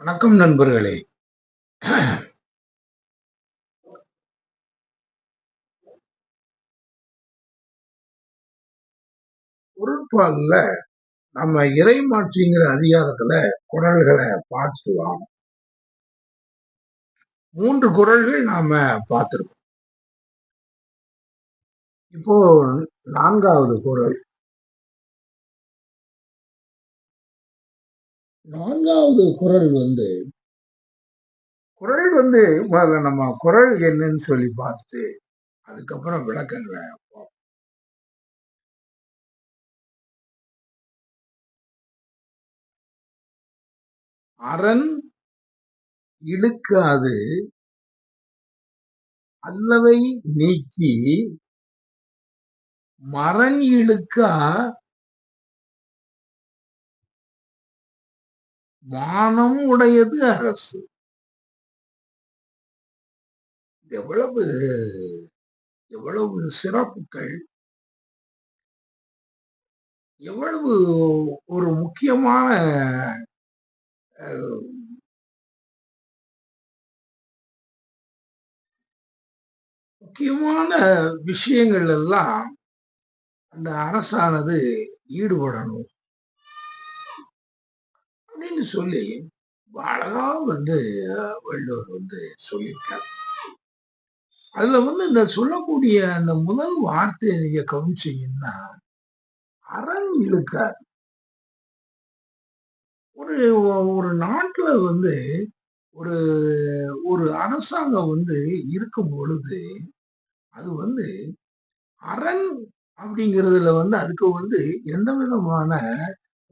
வணக்கம் நண்பர்களே. பொருட்பால்ல நம்ம இறைமாட்சிங்கிற அதிகாரத்துல குரல்களை பார்த்துட்டு வாங்க மூன்று குரல்கள் நாம பார்த்துருக்கோம். இப்போ நான்காவது குரல். நான்காவது குரல் வந்து குரல் வந்து முதல்ல நம்ம குரல் என்னன்னு சொல்லி பார்த்து அதுக்கப்புறம் விளக்கங்களை பார்ப்போம். அரண் இழுக்காது அல்லவை நீக்கி மரண் இழுக்கா மானம் உடையது அரசு. எவ்வளவு எவ்வளவு சிறப்புகள். எவ்வளவு ஒரு முக்கியமான முக்கியமான விஷயங்கள் எல்லாம் அந்த அரசானது ஈடுபடணும். அப்படின்னு சொல்லி அழகா வந்து வள்ளுவர் வந்து சொல்லியிருக்கார். அதுல வந்து இந்த சொல்லக்கூடிய அந்த முதல் வார்த்தையை நீங்க கவனிச்சீங்கன்னா அரண் இழுக்கார் ஒரு ஒரு நாட்டுல வந்து ஒரு ஒரு அரசாங்கம் வந்து இருக்கும் பொழுது அது வந்து அரண் அப்படிங்கிறதுல வந்து அதுக்கு வந்து எந்த விதமான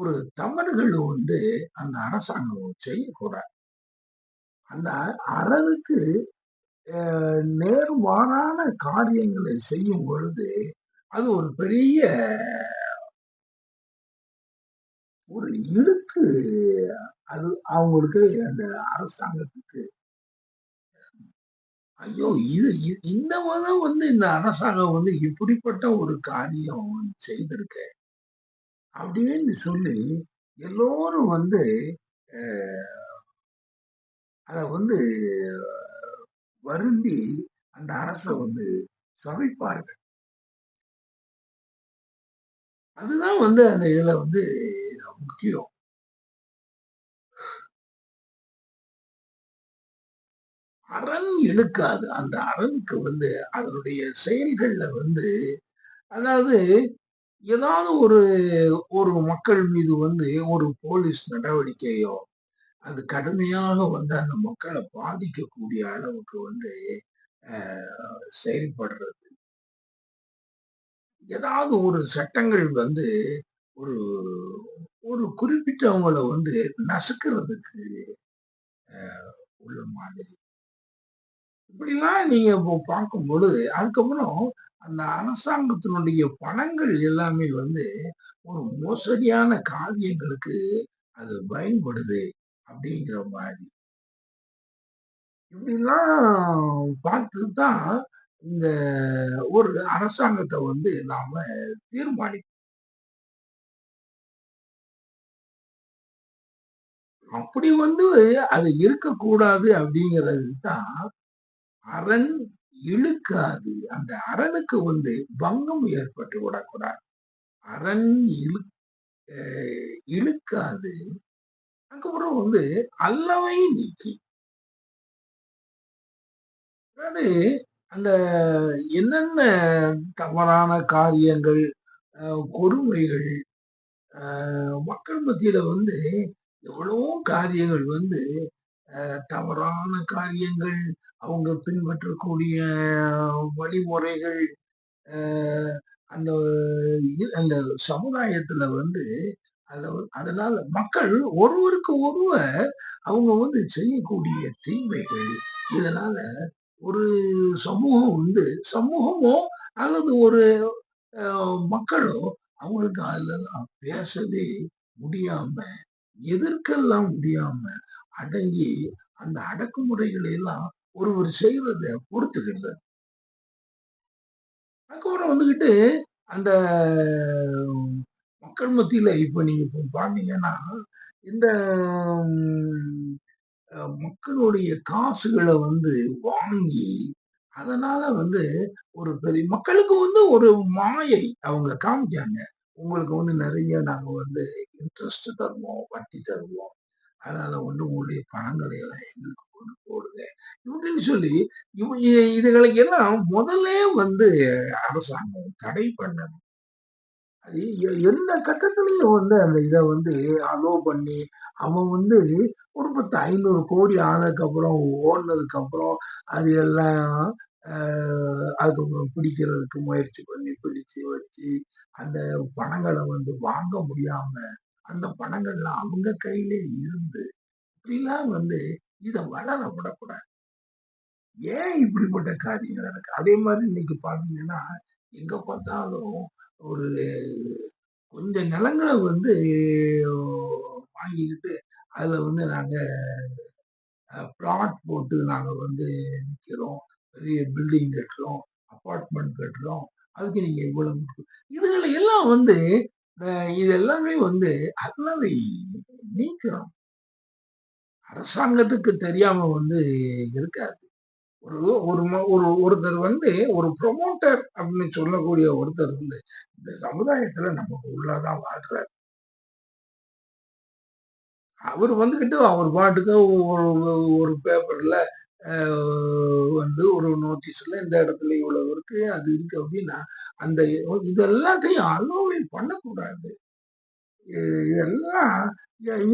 ஒரு தவறுகள் வந்து அந்த அரசாங்கம் செய்யக்கூடாது. அந்த அரணுக்கு அஹ், நேர்மாறான காரியங்களை செய்யும் பொழுது அது ஒரு பெரிய ஒரு இழுக்கு. அது அவங்களுக்கு அந்த அரசாங்கத்துக்கு. ஐயோ இது இந்த மதம் வந்து இந்த அரசாங்கம் வந்து இப்படிப்பட்ட ஒரு காரியம் செய்திருக்கேன் செய்திருக்கு. அப்படின்னு சொல்லி எல்லோரும் வந்து அஹ், அதை வந்து வருந்தி அந்த அரசை வந்து சமைப்பார்கள் அதுதான் வந்து அந்த இதுல வந்து முக்கியம். அரண் இழுக்காது. அந்த அரணுக்கு வந்து அதனுடைய செயல்கள்ல வந்து அதாவது ஏதாவது ஒரு ஒரு மக்கள் மீது வந்து ஒரு போலீஸ் நடவடிக்கையோ அது கடுமையாக வந்து அந்த மக்களை பாதிக்கக்கூடிய அளவுக்கு வந்து செயல்படுறது. ஏதாவது ஒரு சட்டங்கள் வந்து ஒரு ஒரு குறிப்பிட்டவங்களை வந்து நசுக்கிறதுக்கு உள்ள மாதிரி. இப்படிலாம் நீங்க இப்போ பார்க்கும் பொழுது அதுக்கப்புறம் அந்த அரசாங்கத்தினுடைய பணங்கள் எல்லாமே வந்து ஒரு மோசடியான காரியங்களுக்கு அது பயன்படுது அப்படிங்கிற மாதிரி. இப்படிலாம் பார்த்து தான் இந்த ஒரு அரசாங்கத்தை வந்து நாம தீர்மானிக்கணும் அப்படி வந்து அது இருக்கக்கூடாது அப்படிங்கிறது தான் அரண் இழுக்காது. அந்த அரணுக்கு வந்து பங்கம் ஏற்பட்டு விடக்கூடாது. அரண் இழு இழுக்காது. அதுக்கப்புறம் வந்து அல்லவை நீக்கி. அதாவது அந்த என்னென்ன தவறான காரியங்கள் கொடுமைகள் மக்கள் மத்தியில வந்து எவ்வளவோ காரியங்கள் வந்து தவறான காரியங்கள் அவங்க பின்பற்றக்கூடிய வழிமுறைகள் அந்த அந்த சமுதாயத்துல வந்து அதனால மக்கள் ஒருவருக்கு ஒருவர் அவங்க வந்து செய்யக்கூடிய தீமைகள் இதனால ஒரு சமூகம் வந்து சமூகமோ அல்லது ஒரு மக்களோ அவங்களுக்கு அதுலலாம் பேசவே முடியாம எதிர்க்கெல்லாம் முடியாம அடங்கி அந்த அடக்குமுறைகளை எல்லாம் ஒருவர் செய்யறத பொறுத்துக்கிறது அதுக்கப்புறம் வந்துகிட்டு அந்த மக்கள் மத்தியில இப்ப நீங்க இப்போ பாத்தீங்கன்னா இந்த மக்களுடைய காசுகளை வந்து வாங்கி அதனால வந்து ஒரு பெரிய மக்களுக்கு வந்து ஒரு மாயை அவங்க காமிக்காங்க உங்களுக்கு வந்து நிறைய நாங்க வந்து இன்ட்ரெஸ்ட் தருவோம் வட்டி தருவோம். அதனால ஒன்று உங்களுடைய பணங்களை எல்லாம் எங்களுக்கு கொண்டு போடுங்க. இப்படின்னு சொல்லி இதுகளுக்கு எல்லாம் முதல்ல வந்து அரசாங்கம் தடை பண்ணணும் அது எந்த கட்டத்திலையும் வந்து அந்த இதை வந்து அலோ பண்ணி அவன் வந்து ஒரு பத்து ஐநூறு கோடி ஆனதுக்கப்புறம் ஓடினதுக்கப்புறம் அது எல்லாம் அதுக்கப்புறம் பிடிக்கிறதுக்கு முயற்சி பண்ணி பிடிச்சு வச்சு அந்த பணங்களை வந்து வாங்க முடியாம அந்த பணங்கள்லாம் அவங்க கையிலே இருந்து இப்படிலாம் வந்து இதை வளர விடக்கூடாது. ஏன் இப்படிப்பட்ட காரியங்கள் எனக்கு அதே மாதிரி இன்னைக்கு பார்த்தீங்கன்னா எங்க பார்த்தாலும் ஒரு கொஞ்சம் நிலங்களை வந்து வாங்கிக்கிட்டு அதில் வந்து நாங்கள் பிளாட் போட்டு நாங்கள் வந்து நிற்கிறோம் பெரிய பில்டிங் கட்டுறோம் அப்பார்ட்மெண்ட் கட்டுறோம். அதுக்கு நீங்கள் இவ்வளவு இதுகளை எல்லாம் வந்து இது எல்லாமே வந்து அறவை நீக்கிறோம். அரசாங்கத்துக்கு தெரியாம வந்து இருக்காது. ஒரு ஒரு ஒரு ஒருத்தர் வந்து ஒரு ப்ரொமோட்டர் அப்படின்னு சொல்லக்கூடிய ஒருத்தர் வந்து இந்த சமுதாயத்துல நமக்கு உள்ளாதான் வாழ்றாரு. அவர் வந்துகிட்டு அவர் பாட்டுக்கு ஒரு ஒரு பேப்பர்ல வந்து ஒரு நோட்டீஸ்ல இந்த இடத்துல இவ்வளவு இருக்கு அது இருக்கு அப்படின்னா அந்த இது எல்லாத்தையும் பண்ணக்கூடாது. இதெல்லாம்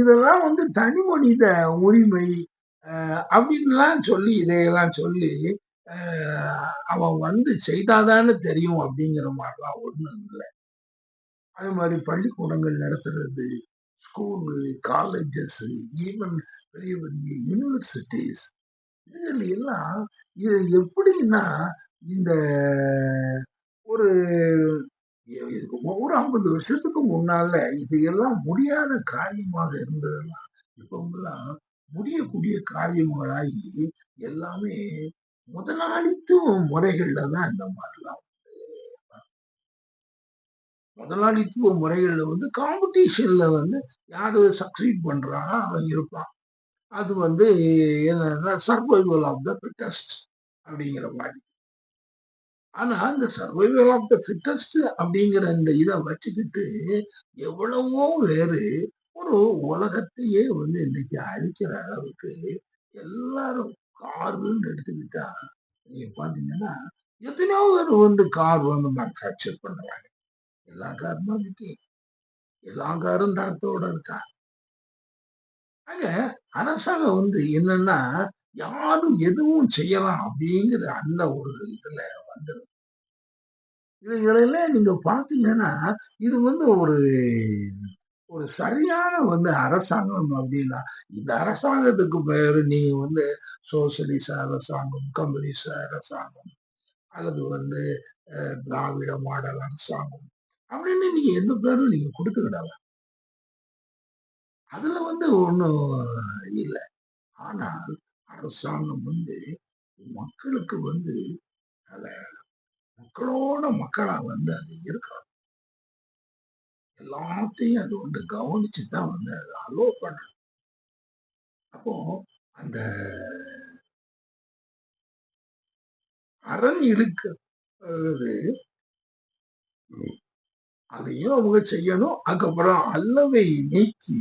இதெல்லாம் வந்து தனி மனித உரிமை அப்படின்லாம் சொல்லி இதையெல்லாம் சொல்லி அவன் வந்து செய்தாதானே தெரியும் அப்படிங்கிற மாதிரிலாம் ஒன்றும் இல்லை. அது மாதிரி பள்ளிக்கூடங்கள் நடத்துறது ஸ்கூலு காலேஜஸ் ஈவன் பெரிய பெரிய யூனிவர்சிட்டிஸ் இதுகள் எல்லாம் இது எப்படின்னா இந்த ஒரு ஒரு ஐம்பது வருஷத்துக்கு முன்னால இது எல்லாம் முடியாத காரியமாக இருந்ததெல்லாம் இப்பவங்கெல்லாம் முடியக்கூடிய காரியங்களாகி எல்லாமே முதலாளித்துவ முறைகள்ல தான் இந்த மாதிரிலாம் முதலாளித்துவ முறைகள்ல வந்து காம்படிஷன்ல வந்து யாரு சக்சீட் பண்றானோ அவன் இருப்பான். அது வந்து என்னன்னா சர்வைவல் ஆஃப் த ஃபிட்டஸ்ட் அப்படிங்கிற மாதிரி. ஆனா அந்த சர்வைவல் ஆஃப் த ஃபிட்டஸ்ட் அப்படிங்கிற இந்த இதை வச்சுக்கிட்டு எவ்வளவோ வேறு ஒரு உலகத்தையே வந்து இன்னைக்கு அழிக்கிற அளவுக்கு எல்லாரும் காருன்னு எடுத்துக்கிட்டா நீங்க பாத்தீங்கன்னா எத்தனையோ பேர் வந்து கார் வந்து மேனுஃபேக்சர் பண்றாங்க. எல்லா காரும் இன்னைக்கு எல்லா காரும் தரத்தோட இருக்கா? ஆக அரசாங்கம் வந்து என்னன்னா யாரும் எதுவும் செய்யலாம் அப்படிங்கிற அந்த ஒரு இதுல வந்துடும் இதுகளில நீங்க பாத்தீங்கன்னா இது வந்து ஒரு ஒரு சரியான வந்து அரசாங்கம் அப்படின்னா இந்த அரசாங்கத்துக்கு பேரு நீங்க வந்து சோசியலிச அரசாங்கம் கம்யூனிஸ்ட் அரசாங்கம் அல்லது வந்து திராவிட மாடல் அரசாங்கம் அப்படின்னு நீங்க எந்த பேரும் நீங்க கொடுத்துக்கிடலாம். அதுல வந்து ஒன்றும் இல்லை. ஆனால் அரசாங்கம் வந்து மக்களுக்கு வந்து அத மக்களோட மக்களா வந்து அது இருக்கணும். எல்லாத்தையும் அது வந்து கவனிச்சு தான் வந்து அதை அலோ பண்ணணும். அப்போ அந்த அரண் இழுக்கிறது அதையும் அவங்க செய்யணும்? அதுக்கப்புறம் அல்லவை நீக்கி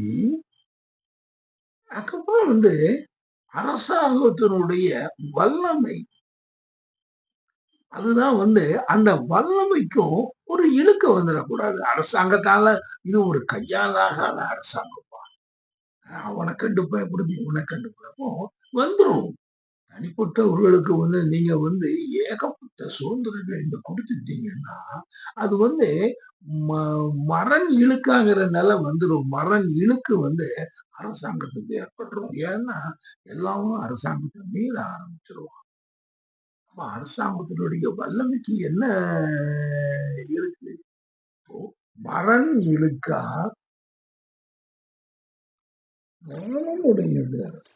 அதுக்கப்புறம் வந்து அரசாங்கத்தினுடைய வல்லமை. அதுதான் வந்து அந்த வல்லமைக்கும் ஒரு இழுக்க வந்துடக்கூடாது. அரசாங்கத்தால இது ஒரு கையாலாகாத அரசாங்கம் அவனை கண்டுப்பா எப்படி இவனை கண்டுப்போ வந்துடும் தனிப்பட்டவர்களுக்கு வந்து நீங்க வந்து ஏகப்பட்ட சுதந்திரங்களை இங்க கொடுத்துட்டீங்கன்னா அது வந்து மரண் இழுக்காங்கிற நிலை வந்துடும் மரண் இழுக்கு வந்து அரசாங்கத்துக்கு ஏற்பட்டுரும். ஏன்னா எல்லாமும் அரசாங்கத்தை மீற ஆரம்பிச்சிருவாங்க. அப்ப அரசாங்கத்தினுடைய வல்லமைக்கு என்ன இருக்கு? மரண் இழுக்கா? மானமுடையது அரசு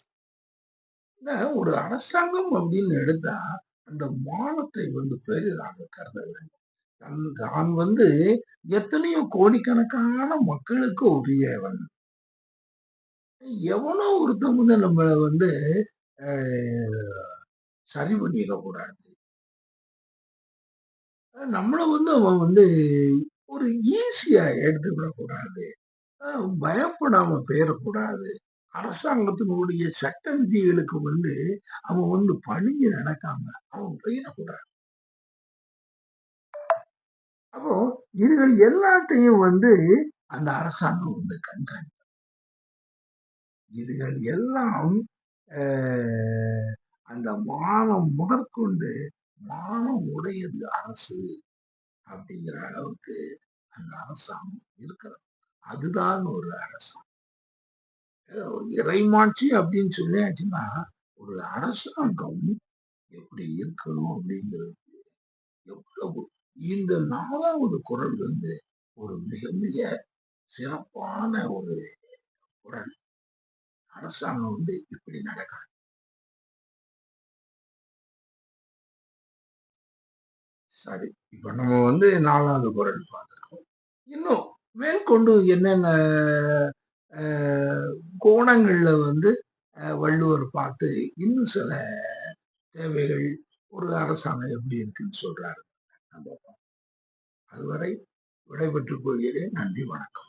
ஒரு அரசாங்கம் அப்படின்னு எடுத்தா அந்த மானத்தை வந்து பெரிதாக கருத வேண்டும். தான் வந்து எத்தனையோ கோடிக்கணக்கான மக்களுக்கு உரியவன். எவனோ ஒருத்தன் வந்து நம்மளை வந்து சரி பண்ணிடக்கூடாது நம்மளை வந்து அவன் வந்து ஒரு ஈஸியா எடுத்துக்கிடக்கூடாது பயப்படாம போயிறக்கூடாது. அரசாங்கத்தினுடைய சட்ட விதிகளுக்கு வந்து அவன் வந்து பணிஞ்சு நடக்காம அவன் போயிறக்கூடாது. அப்போ இதுகள் எல்லாத்தையும் வந்து அந்த அரசாங்கம் வந்து கண்காணி இதுகள் எல்லாம் அந்த மானம் முதற்கொண்டு மானம் உடையது அரசு அப்படிங்கிற அளவுக்கு அந்த அரசாங்கம் இருக்கிறது. அதுதான் ஒரு அரசாங்கம். இறைமாட்சி அப்படின்னு சொல்லியாச்சுன்னா, ஒரு அரசாங்கம் எப்படி இருக்கணும் அப்படிங்கிறது எவ்வளவு இந்த 4வது குறள் வந்து ஒரு மிக மிக சிறப்பான ஒரு குறள். அரசாங்கம் வந்து இப்படி நடக்கணும். சரி. இப்ப நம்ம வந்து நாலாவது குரல் பார்த்துருக்கோம். இன்னும் மேற்கொண்டு என்னென்ன கோணங்களில் வந்து வள்ளுவர் பார்த்து இன்னும் சில தேவைகள் ஒரு அரசாங்கம் எப்படி இருக்குன்னு சொல்றாரு. நம்ம அதுவரை விடைபெற்றுக் கொள்கிறேன். நன்றி, வணக்கம்.